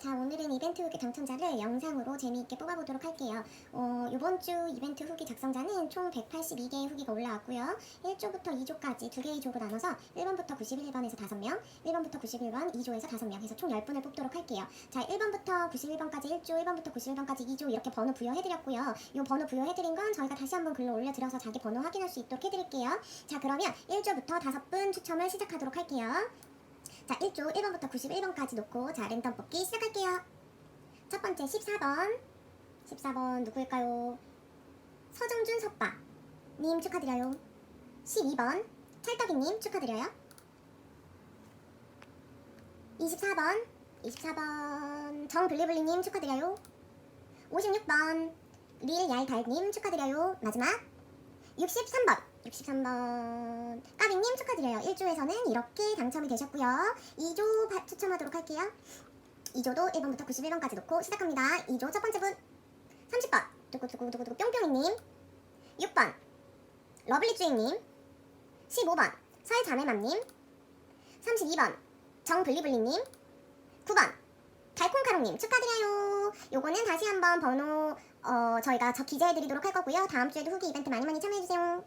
자 오늘은 이벤트 후기 당첨자를 영상으로 재미있게 뽑아보도록 할게요. 어, 이번 주 이벤트 후기 작성자는 총 182개의 후기가 올라왔고요. 1조부터 2조까지 두 개의 조로 나눠서 1번부터 91번에서 5명, 1번부터 91번 2조에서 5명 해서 총 10분을 뽑도록 할게요. 자 1번부터 91번까지 1조, 1번부터 91번까지 2조 이렇게 번호 부여해드렸고요. 이 번호 부여해드린 건 저희가 다시 한번 글로 올려드려서 자기 번호 확인할 수 있도록 해드릴게요. 자 그러면 1조부터 5분 추첨을 시작하도록 할게요. 자 1조 1번부터 91번까지 놓고 자 랜덤 뽑기 시작할게요. 첫 번째 14번 14번 누구일까요? 서정준 서빠 님 축하드려요. 12번 찰떡이 님 축하드려요. 24번 24번 정블리블리 님 축하드려요. 56번 릴얄달님 축하드려요. 마지막 63번. 63번. 까비님 축하드려요. 1조에서는 이렇게 당첨이 되셨고요. 2조 바- 추첨하도록 할게요. 2조도 1번부터 91번까지 놓고 시작합니다. 2조 첫 번째 분. 30번. 두구두구두구두구. 뿅뿅이님. 6번. 러블리주잉님. 15번. 설자매맘님. 32번. 정블리블리님. 9번. 달콩카롱님. 축하드려요. 요거는 다시 한번 번호 어, 저희가 저 기재해드리도록 할 거고요. 다음 주에도 후기 이벤트 많이 많이 참여해주세요.